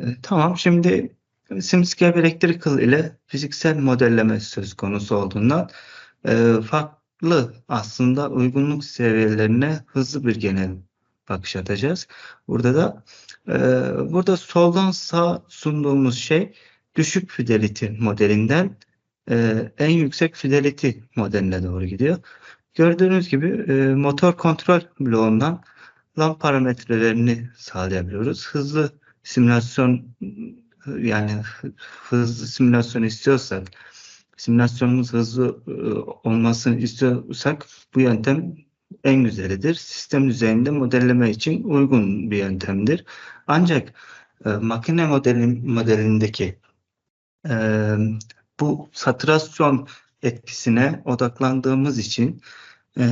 E, Tamam, şimdi SimScape Electrical ile fiziksel modelleme söz konusu olduğundan e, farklı aslında uygunluk seviyelerine hızlı bir genel bakış atacağız. Burada da e, burada soldan sağa sunduğumuz şey düşük fidelity modelinden e, en yüksek fidelity modeline doğru gidiyor. Gördüğünüz gibi e, motor kontrol bloğundan lan parametrelerini sağlayabiliyoruz. Hızlı simülasyon yani hı- hızlı simülasyon istiyorsak simülasyonumuz hızlı e, olmasını istiyorsak bu yöntem en güzelidir. Sistem düzeyinde modelleme için uygun bir yöntemdir. Ancak e, makine modelin modelindeki e, bu saturasyon etkisine odaklandığımız için e,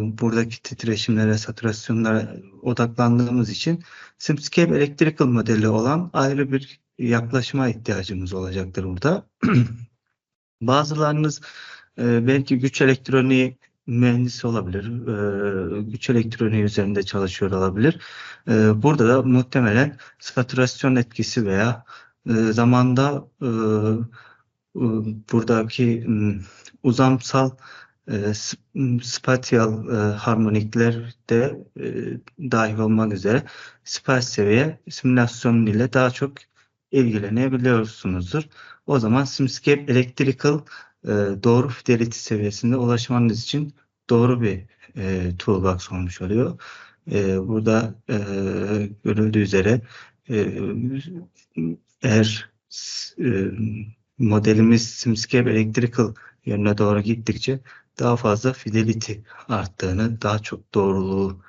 buradaki titreşimlere, satürasyonlara odaklandığımız için SimScape Electrical modeli olan ayrı bir yaklaşıma ihtiyacımız olacaktır burada. Bazılarınız e, belki güç elektroniği mühendisi olabilir, e, güç elektroniği üzerinde çalışıyor olabilir. E, burada da muhtemelen satürasyon etkisi veya e, zamanda e, e, buradaki uzamsal e, s- m, spatial e, harmonikler de e, dahil olmak üzere spatial seviye simülasyon ile daha çok ilgilenebiliyorsunuzdur. O zaman SimScape Electrical e, doğru fidelity seviyesinde ulaşmanız için doğru bir e, toolbox olmuş oluyor. E, burada e, görüldüğü üzere e, eğer e, modelimiz SimScape Electrical yönüne doğru gittikçe daha fazla fidelity arttığını, daha çok doğruluğu,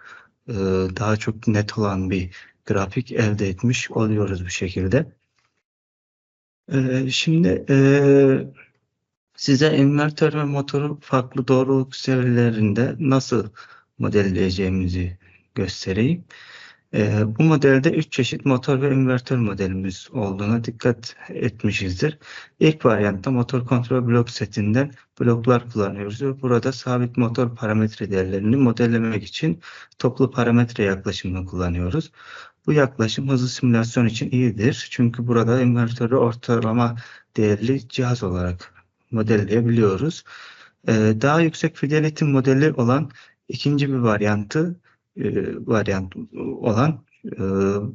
e, daha çok net olan bir grafik elde etmiş oluyoruz bu şekilde. E, şimdi e, size invertör ve motoru farklı doğruluk seviyelerinde nasıl modelleyeceğimizi göstereyim. Ee, bu modelde 3 çeşit motor ve invertör modelimiz olduğuna dikkat etmişizdir. İlk varyantta motor kontrol blok setinden bloklar kullanıyoruz. ve Burada sabit motor parametre değerlerini modellemek için toplu parametre yaklaşımını kullanıyoruz. Bu yaklaşım hızlı simülasyon için iyidir. Çünkü burada invertörü ortalama değerli cihaz olarak modelleyebiliyoruz. Ee, daha yüksek fidelity modeli olan ikinci bir varyantı e, varyant olan e,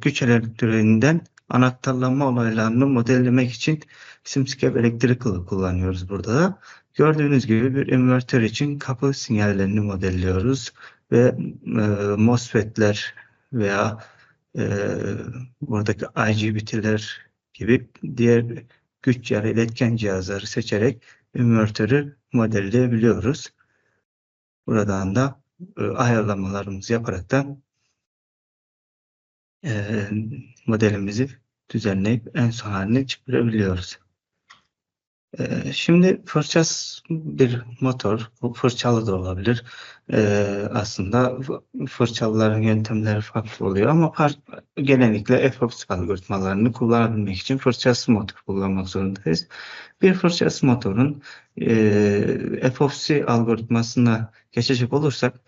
güç elektriğinden anahtarlanma olaylarını modellemek için SimScape Electrical'ı kullanıyoruz burada da. Gördüğünüz gibi bir invertör için kapı sinyallerini modelliyoruz ve e, MOSFET'ler veya e, buradaki IGBT'ler gibi diğer güç yarı iletken cihazları seçerek invertörü modelleyebiliyoruz. Buradan da e, ayarlamalarımızı yaparaktan e, modelimizi düzenleyip en son haline çıkarabiliyoruz. E, şimdi fırças bir motor, bu fırçalı da olabilir. E, aslında fırçalıların yöntemleri farklı oluyor ama genellikle FOX algoritmalarını kullanabilmek için fırçası motor kullanmak zorundayız. Bir fırçası motorun e, FOC algoritmasına geçecek olursak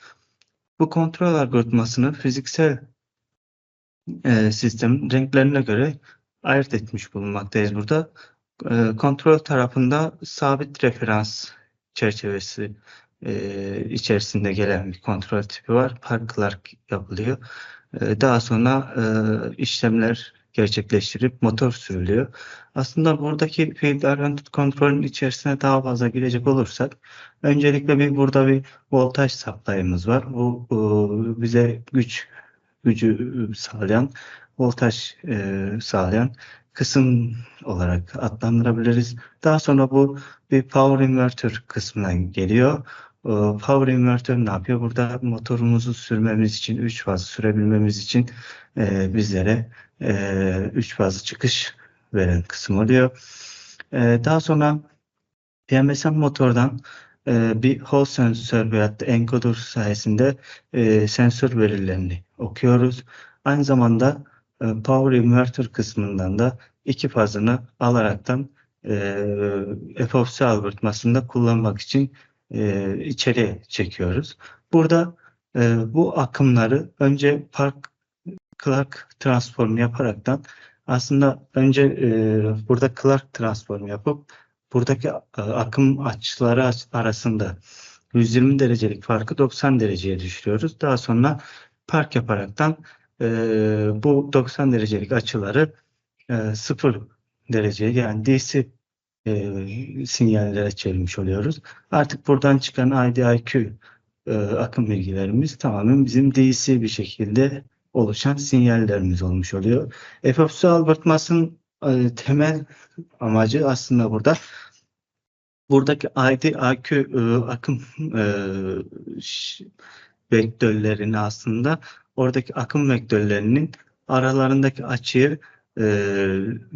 bu kontrol algoritmasını fiziksel e, sistem renklerine göre ayırt etmiş bulunmaktayız burada. E, kontrol tarafında sabit referans çerçevesi e, içerisinde gelen bir kontrol tipi var. Parklar yapılıyor. E, daha sonra e, işlemler gerçekleştirip motor sürülüyor. Aslında buradaki field oriented kontrolün içerisine daha fazla girecek olursak öncelikle bir burada bir voltaj supply'ımız var. Bu, bu bize güç gücü sağlayan voltaj e, sağlayan kısım olarak adlandırabiliriz. Daha sonra bu bir power inverter kısmına geliyor. E, Power inverter ne yapıyor? Burada motorumuzu sürmemiz için, 3 faz sürebilmemiz için e, bizlere 3 fazlı çıkış veren kısım oluyor. E, daha sonra PMSM motordan e, bir Hall sensör veyahut da encoder sayesinde e, sensör verilerini okuyoruz. Aynı zamanda e, Power Inverter kısmından da iki fazını alaraktan e, FOC algoritmasında kullanmak için e, içeriye çekiyoruz. Burada e, bu akımları önce Park Clark transform yaparaktan aslında önce e, burada Clark transformu yapıp buradaki e, akım açıları aç- arasında 120 derecelik farkı 90 dereceye düşürüyoruz. Daha sonra park yaparaktan e, bu 90 derecelik açıları e, 0 dereceye yani DC e, sinyallere çevirmiş oluyoruz. Artık buradan çıkan IDIQ e, akım bilgilerimiz tamamen bizim DC bir şekilde oluşan sinyallerimiz olmuş oluyor. FFC algoritmasının e, temel amacı aslında burada buradaki ID, AQ e, akım e, vektörlerini aslında oradaki akım vektörlerinin aralarındaki açıyı e,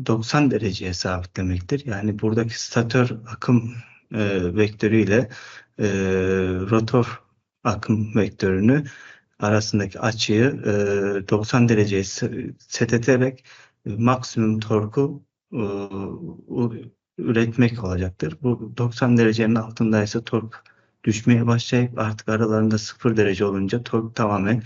90 dereceye sabitlemektir. Yani buradaki statör akım e, vektörüyle e, rotor akım vektörünü arasındaki açıyı e, 90 dereceye se- set ederek e, maksimum torku e, üretmek olacaktır. Bu 90 derecenin altındaysa tork düşmeye başlayıp artık aralarında 0 derece olunca tork tamamen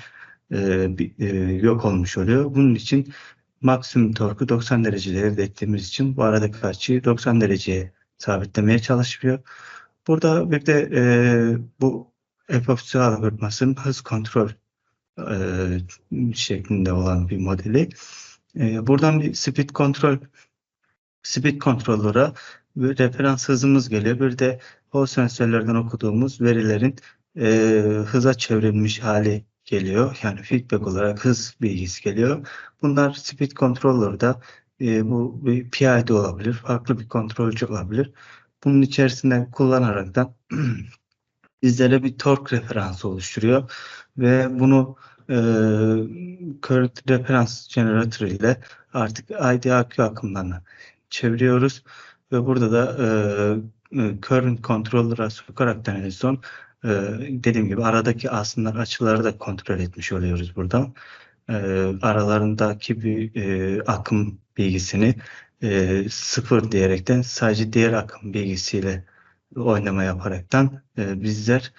e, e, yok olmuş oluyor. Bunun için maksimum torku 90 derecede elde ettiğimiz için bu aradaki açıyı 90 dereceye sabitlemeye çalışıyor. Burada bir de e, bu FFC algoritmasının hız kontrol e, şeklinde olan bir modeli. E, buradan bir speed kontrol speed controller'a bir referans hızımız geliyor. Bir de o sensörlerden okuduğumuz verilerin e, hıza çevrilmiş hali geliyor. Yani feedback olarak hız bilgisi geliyor. Bunlar speed controller'da e, bu bir PID olabilir, farklı bir kontrolcü olabilir. Bunun içerisinde kullanaraktan bizlere bir tork referansı oluşturuyor ve bunu e, current referans generator ile artık IDAQ akımlarına çeviriyoruz ve burada da e, e, current controller'a sokaraktan en son e, dediğim gibi aradaki aslında açıları da kontrol etmiş oluyoruz buradan. E, aralarındaki bir e, akım bilgisini e, sıfır diyerekten sadece diğer akım bilgisiyle oynama yaparaktan e, bizler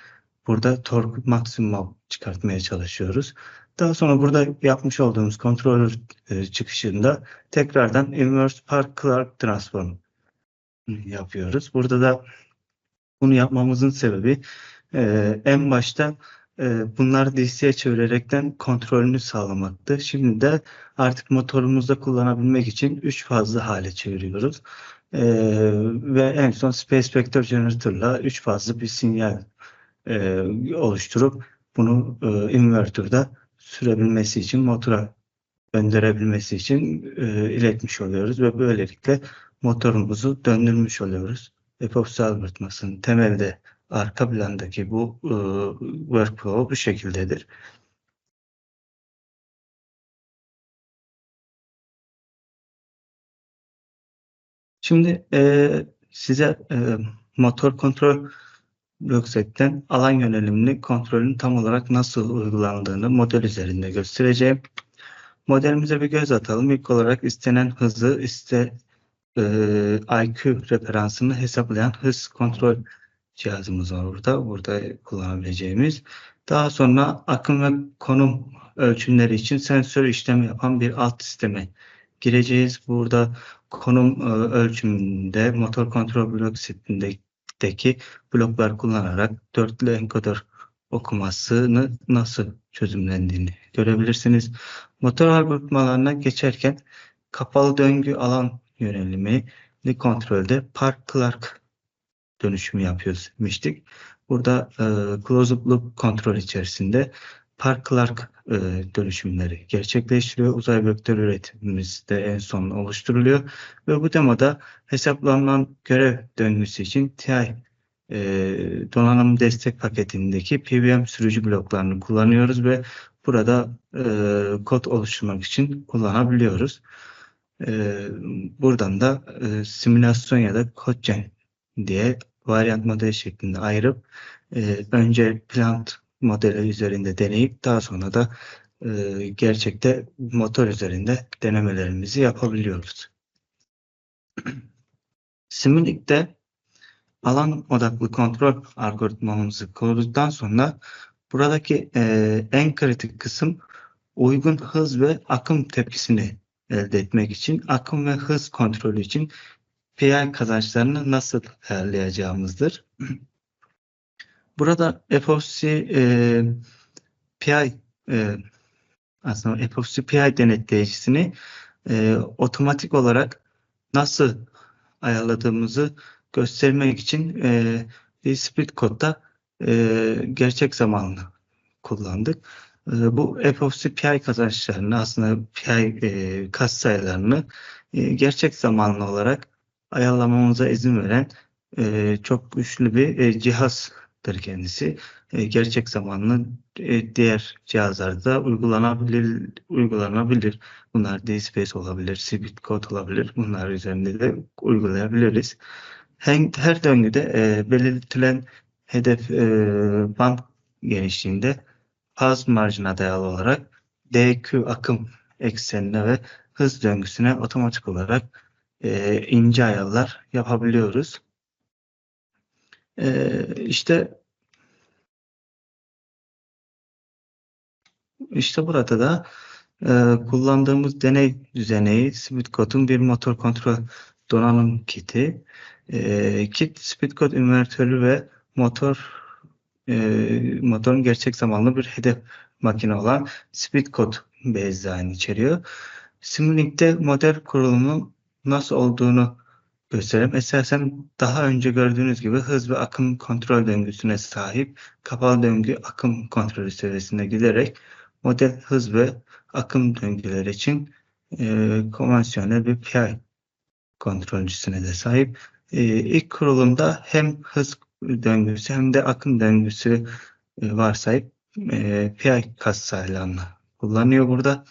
burada tork maksimum çıkartmaya çalışıyoruz. Daha sonra burada yapmış olduğumuz kontrol e, çıkışında tekrardan inverse Park Clark transform yapıyoruz. Burada da bunu yapmamızın sebebi e, en başta e, bunları DC'ye çevirerekten kontrolünü sağlamaktı. Şimdi de artık motorumuzda kullanabilmek için 3 fazlı hale çeviriyoruz. E, ve en son Space Vector Generator'la 3 fazlı bir sinyal e, oluşturup bunu e, inverter'da sürebilmesi için motora gönderebilmesi için e, iletmiş oluyoruz ve böylelikle motorumuzu döndürmüş oluyoruz. Epoxy algoritmasının temelde arka plandaki bu e, workflow bu şekildedir. Şimdi e, size e, motor kontrol Blockset'ten alan yönelimli kontrolün tam olarak nasıl uygulandığını model üzerinde göstereceğim. Modelimize bir göz atalım. İlk olarak istenen hızı, iste e, IQ referansını hesaplayan hız kontrol cihazımız var burada. Burada kullanabileceğimiz. Daha sonra akım ve konum ölçümleri için sensör işlemi yapan bir alt sisteme gireceğiz. Burada konum e, ölçümünde motor kontrol blok setindeki bloklar kullanarak dörtlü enkoder okumasını nasıl çözümlendiğini görebilirsiniz. Motor algoritmalarına geçerken kapalı döngü alan yönelimi kontrolde Park Clark dönüşümü yapıyoruz demiştik. Burada e, closed loop kontrol içerisinde Park Clark e, dönüşümleri gerçekleştiriyor. Uzay vektör üretimimiz de en son oluşturuluyor. Ve bu demoda hesaplanan görev döngüsü için TI e, donanım destek paketindeki PVM sürücü bloklarını kullanıyoruz ve burada e, kod oluşturmak için kullanabiliyoruz. E, buradan da e, simülasyon ya da CodeGen diye varyant model şeklinde ayırıp e, önce plant modeli üzerinde deneyip daha sonra da e, gerçekte motor üzerinde denemelerimizi yapabiliyoruz. Simülik'te alan odaklı kontrol algoritmamızı kurduktan sonra buradaki e, en kritik kısım uygun hız ve akım tepkisini elde etmek için akım ve hız kontrolü için PI kazançlarını nasıl ayarlayacağımızdır. Burada FOC e, PI e, aslında FOC PI denetleyicisini e, otomatik olarak nasıl ayarladığımızı göstermek için e, split kodda e, gerçek zamanlı kullandık. E, bu FOC PI kazançlarını aslında PI e, kas sayılarını e, gerçek zamanlı olarak ayarlamamıza izin veren e, çok güçlü bir e, cihazdır kendisi. E, gerçek zamanlı e, diğer cihazlarda uygulanabilir uygulanabilir. Bunlar DSpace olabilir, Cbit Code olabilir. Bunlar üzerinde de uygulayabiliriz. Her, her döngüde e, belirtilen hedef e, band genişliğinde faz marjına dayalı olarak DQ akım eksenine ve hız döngüsüne otomatik olarak e, ince ayarlar yapabiliyoruz. E, işte işte burada da e, kullandığımız deney düzeneği Speedcode'un bir motor kontrol donanım kiti. E, kit Speedcode invertörü ve motor e, motorun gerçek zamanlı bir hedef makine olan Speedcode baseline içeriyor. Simulink model kurulumunun nasıl olduğunu göstereyim. Esasen daha önce gördüğünüz gibi hız ve akım kontrol döngüsüne sahip kapalı döngü akım kontrolü seviyesine giderek model hız ve akım döngüleri için e, konvansiyonel bir PI kontrolcüsüne de sahip. E, ilk kurulumda hem hız döngüsü hem de akım döngüsü e, varsayıp e, PI katsayılarını kullanıyor burada.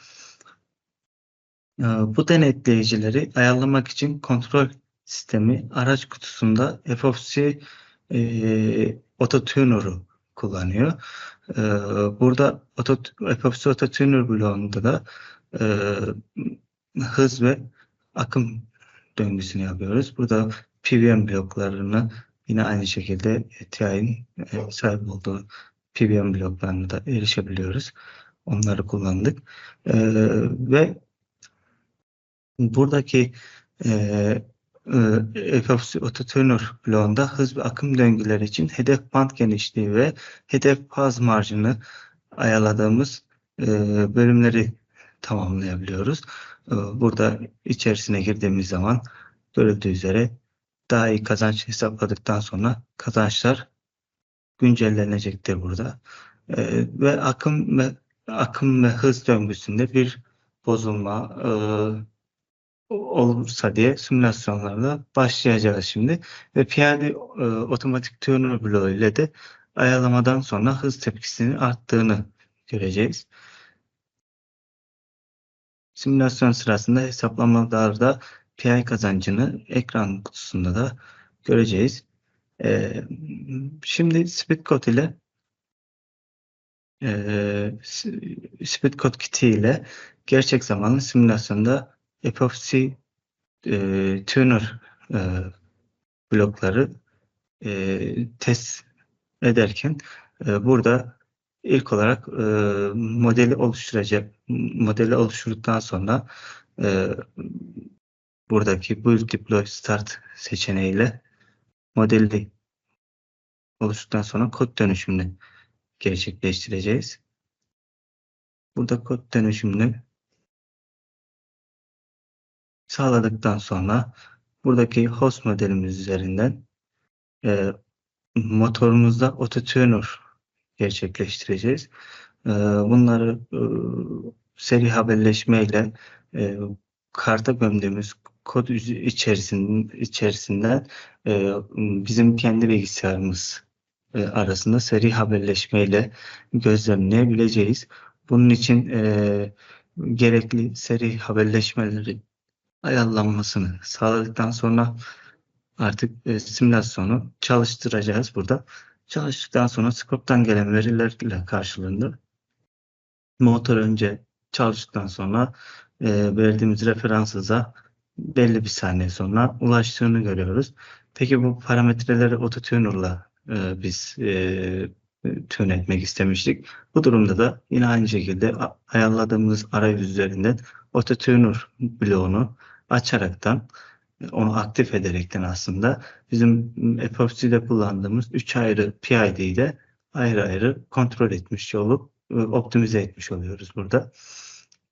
E, bu denetleyicileri ayarlamak için kontrol sistemi araç kutusunda FOC e, Autotuner'u kullanıyor. E, burada auto, FOC Autotuner bloğunda da e, hız ve akım döngüsünü yapıyoruz. Burada PWM bloklarını yine aynı şekilde TI'nin e, sahip olduğu PWM bloklarına da erişebiliyoruz. Onları kullandık. E, ve buradaki e, e, FFC Autotuner bloğunda hız ve akım döngüleri için hedef band genişliği ve hedef faz marjını ayarladığımız e, bölümleri tamamlayabiliyoruz. E, burada içerisine girdiğimiz zaman görüldüğü üzere daha iyi kazanç hesapladıktan sonra kazançlar güncellenecektir burada. E, ve akım ve akım ve hız döngüsünde bir bozulma e, olursa diye simülasyonlarda başlayacağız şimdi. Ve piyade e, otomatik tuner bloğu ile de ayarlamadan sonra hız tepkisinin arttığını göreceğiz. Simülasyon sırasında hesaplamalarda PI kazancını ekran kutusunda da göreceğiz. Ee, şimdi Speedcode ile e, Speedcode kiti ile gerçek zamanlı simülasyonda FFC e, tuner e, blokları e, test ederken e, burada ilk olarak e, modeli oluşturacak modeli oluşturduktan sonra e, buradaki build deploy start seçeneğiyle modeli oluştuktan sonra kod dönüşümünü gerçekleştireceğiz. Burada kod dönüşümünü sağladıktan sonra buradaki host modelimiz üzerinden e, motorumuzda autotuner gerçekleştireceğiz. E, bunları e, seri haberleşmeyle e, karta gömdüğümüz kod içerisinden, içerisinden e, bizim kendi bilgisayarımız e, arasında seri haberleşmeyle gözlemleyebileceğiz. Bunun için e, gerekli seri haberleşmeleri ayarlanmasını sağladıktan sonra artık e, simülasyonu çalıştıracağız burada. Çalıştıktan sonra scope'tan gelen verilerle karşılığında motor önce çalıştıktan sonra e, verdiğimiz referans hıza belli bir saniye sonra ulaştığını görüyoruz. Peki bu parametreleri autotuner'la e, biz e, tune etmek istemiştik. Bu durumda da yine aynı şekilde ayarladığımız arayüz üzerinden autotuner bloğunu açaraktan onu aktif ederekten aslında bizim FFC'de kullandığımız 3 ayrı PID'yi de ayrı ayrı kontrol etmiş olup e, optimize etmiş oluyoruz burada.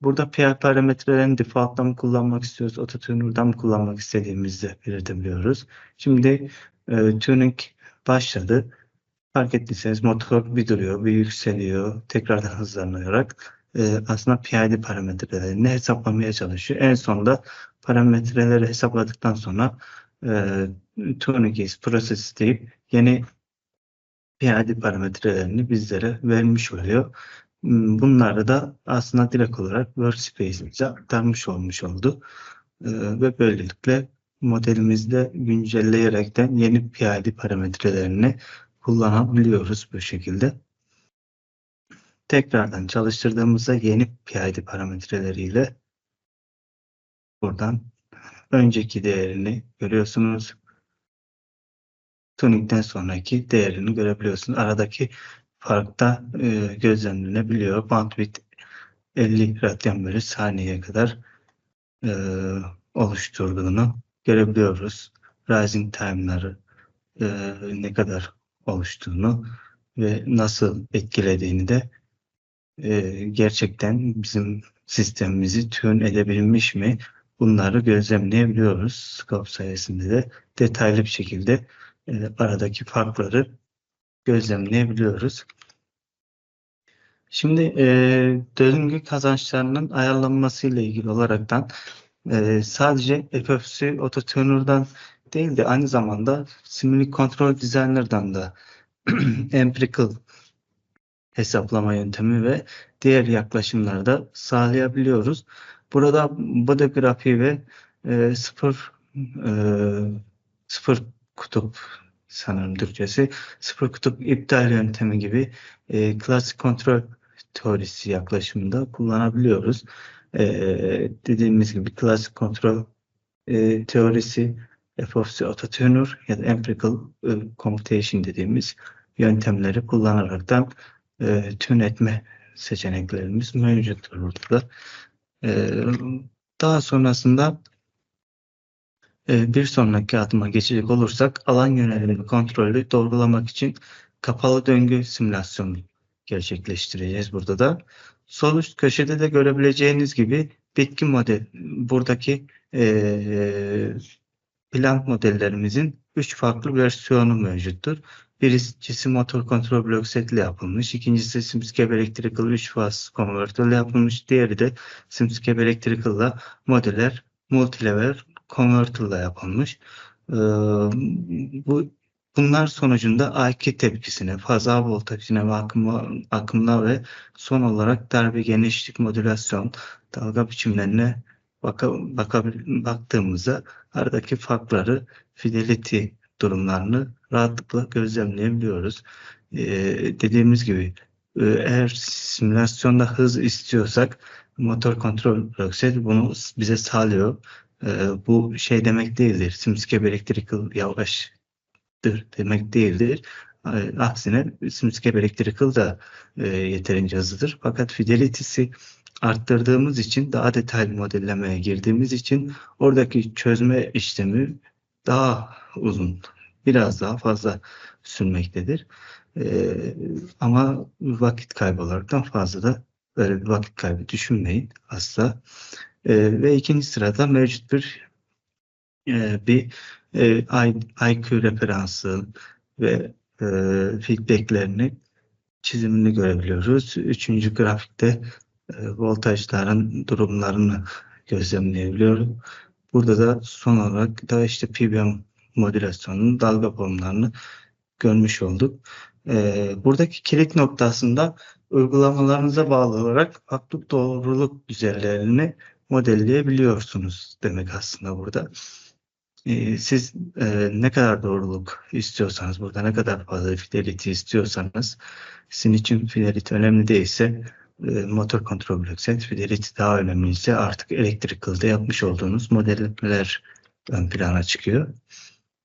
Burada PI parametrelerini default'tan mı kullanmak istiyoruz, autotuner'dan mı kullanmak istediğimizi belirtebiliyoruz. Şimdi e, tuning başladı. Fark ettiyseniz motor bir duruyor, bir yükseliyor, tekrardan hızlanarak e, aslında PID parametrelerini hesaplamaya çalışıyor. En sonunda parametreleri hesapladıktan sonra e, tuning is process deyip yeni PID parametrelerini bizlere vermiş oluyor. Hmm, bunları da aslında direkt olarak workspace'imize aktarmış olmuş oldu. E, ve böylelikle modelimizde güncelleyerekten yeni PID parametrelerini kullanabiliyoruz bu şekilde. Tekrardan çalıştırdığımızda yeni PID parametreleriyle buradan önceki değerini görüyorsunuz. Tuning'den sonraki değerini görebiliyorsunuz. Aradaki fark da e, gözlemlenebiliyor. Bandwidth 50 radyan bölü saniyeye kadar e, oluşturduğunu görebiliyoruz. Rising time'ları e, ne kadar oluştuğunu ve nasıl etkilediğini de e, gerçekten bizim sistemimizi tune edebilmiş mi bunları gözlemleyebiliyoruz. Scope sayesinde de detaylı bir şekilde e, aradaki farkları gözlemleyebiliyoruz. Şimdi e, döngü kazançlarının ayarlanması ile ilgili olaraktan e, sadece FFC Autotuner'dan değil de aynı zamanda Simulink Control Designer'dan da empirical hesaplama yöntemi ve diğer yaklaşımları da sağlayabiliyoruz. Burada body grafiği ve e, sıfır e, sıfır kutup sanırım Türkçesi sıfır kutup iptal yöntemi gibi e, klasik kontrol teorisi yaklaşımında kullanabiliyoruz. E, dediğimiz gibi klasik kontrol e, teorisi FOC autotuner ya da empirical e, computation dediğimiz yöntemleri kullanaraktan e, tün etme seçeneklerimiz mevcuttur burada. E, daha sonrasında e, bir sonraki adıma geçecek olursak alan yönelimi kontrolü doğrulamak için kapalı döngü simülasyonu gerçekleştireceğiz burada da. Sol üst köşede de görebileceğiniz gibi bitki model buradaki e, plan modellerimizin 3 farklı versiyonu mevcuttur. Birincisi motor kontrol blok setle yapılmış. İkincisi SimScape Electrical 3 faz converter ile yapılmış. Diğeri de SimScape Electrical ile modeller multilevel converter ile yapılmış. Ee, bu Bunlar sonucunda A2 tepkisine, fazla voltajına ve akımla, akımla ve son olarak darbe genişlik modülasyon dalga biçimlerine baka, baka, baktığımızda aradaki farkları fidelity durumlarını rahatlıkla gözlemleyebiliyoruz. Ee, dediğimiz gibi e, eğer simülasyonda hız istiyorsak motor kontrol blockset bunu bize sağlıyor. Ee, bu şey demek değildir. SimScape Electrical yavaştır demek değildir. Ee, aksine SimScape Electrical da e, yeterince hızlıdır. Fakat fidelity'si arttırdığımız için daha detaylı modellemeye girdiğimiz için oradaki çözme işlemi daha uzun, biraz daha fazla sürmektedir. Ee, ama vakit kaybı olaraktan fazla da böyle bir vakit kaybı düşünmeyin asla. Ee, ve ikinci sırada mevcut bir e, bir e, IQ referansı ve e, feedbacklerini çizimini görebiliyoruz. Üçüncü grafikte e, voltajların durumlarını gözlemleyebiliyoruz. Burada da son olarak da işte PBM modülasyonunun dalga formlarını görmüş olduk. E, buradaki kilit noktasında uygulamalarınıza bağlı olarak farklı doğruluk düzeylerini modelleyebiliyorsunuz demek aslında burada. E, siz e, ne kadar doğruluk istiyorsanız, burada ne kadar fazla fidelity istiyorsanız, sizin için fidelity önemli değilse motor kontrol blok set fidelity daha önemliyse artık elektrikelde yapmış olduğunuz modeller ön plana çıkıyor.